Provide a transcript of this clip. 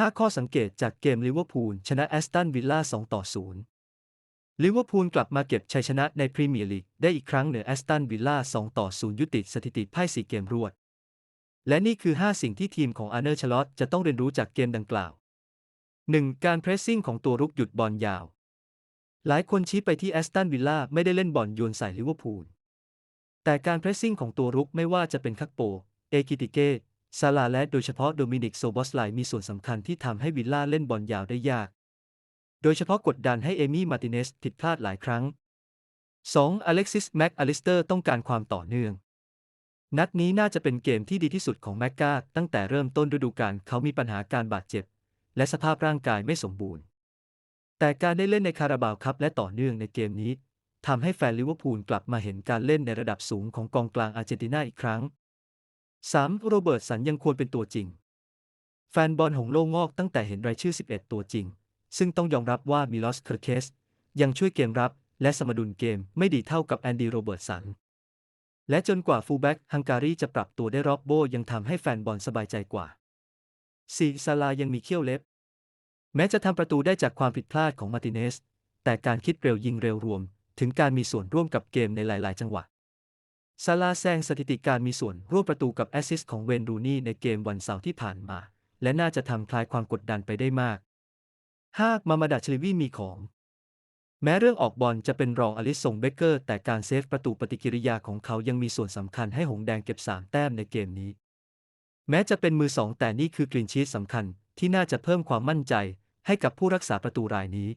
5 ข้อสังเกตจากเกมลิเวอร์พูลชนะแอสตันวิลล่า 2 ต่อ 0 ลิเวอร์พูลกลับมาเก็บชัยชนะในพรีเมียร์ลีกได้อีกครั้งเหนือแอสตันวิลล่า 2 ต่อ 0 ยุติสถิติพ่4เกมรวด และนี่คือ 5 สิ่งที่ทีมของอาร์เนอร์ชลอตจะต้องเรียนรู้จากเกมดังกล่าว 1. การเพรสซิ่งของตัวรุกหยุดบอลยาว หลายคนชี้ไปที่แอสตันวิลล่าไม่ได้เล่นบอลโยนใส่ลิเวอร์พูล แต่การเพรสซิ่งของตัวรุกไม่ว่าจะเป็นคักโป เอกิติเก ซาลาและโดยเฉพาะโดมินิกโซบอสไลมีส่วนสำคัญที่ทำให้วิลล่าเล่นบอลยาวได้ยาก โดยเฉพาะกดดันให้เอมี่มาร์ติเนสผิดพลาดหลายครั้ง 2. อเล็กซิสแม็กอลิสเตอร์ต้องการความต่อเนื่อง นัดนี้น่าจะเป็นเกมที่ดีที่สุดของแม็กกาตั้งแต่เริ่มต้นฤดูกาลเขามีปัญหาการบาดเจ็บ และสภาพร่างกายไม่สมบูรณ์ แต่การได้เล่นในคาราบาวคัพและต่อเนื่องในเกมนี้ทำให้แฟนลิเวอร์พูลกลับมาเห็นการเล่นในระดับสูงของกองกลางอาร์เจนตินาอีกครั้ง 3. โรเบิร์ตสันยังควรเป็นตัวจริง แฟนบอลหงโลงอกตั้งแต่เห็นรายชื่อ 11 ตัวจริง ซึ่งต้องยอมรับว่ามิลอสเคอร์เคสยังช่วยเกมรับและสมดุลเกมไม่ดีเท่ากับแอนดี้โรเบิร์ตสัน และจนกว่าฟูลแบ็กฮังการีจะปรับตัวได้รอบโบยังทำให้แฟนบอลสบายใจกว่า 4. ซาลายังมีเขี้ยวเล็บ แม้จะทำประตูได้จากความผิดพลาดของมาติเนสแต่การคิดเร็วยิงเร็วรวม ถึงการมีส่วนร่วมกับเกมในหลาย ๆ จังหวะ ซาลาแซงสถิติการมีส่วนร่วมประตูกับแอสซิสต์ของเวนรูนี่ในเกมวันเสาร์ที่ผ่านมา และน่าจะทำคลายความกดดันไปได้มาก 5. มามาดาชลิวีมีของ แม้เรื่องออกบอลจะเป็นรองอลิสส่งเบเกอร์ แต่การเซฟประตูปฏิกิริยาของเขายังมีส่วนสำคัญให้หงแดงเก็บ 3 แต้มในเกมนี้ แม้จะเป็นมือสองแต่นี่คือกรีนชีสสำคัญที่น่าจะเพิ่มความมั่นใจให้กับผู้รักษาประตูรายนี้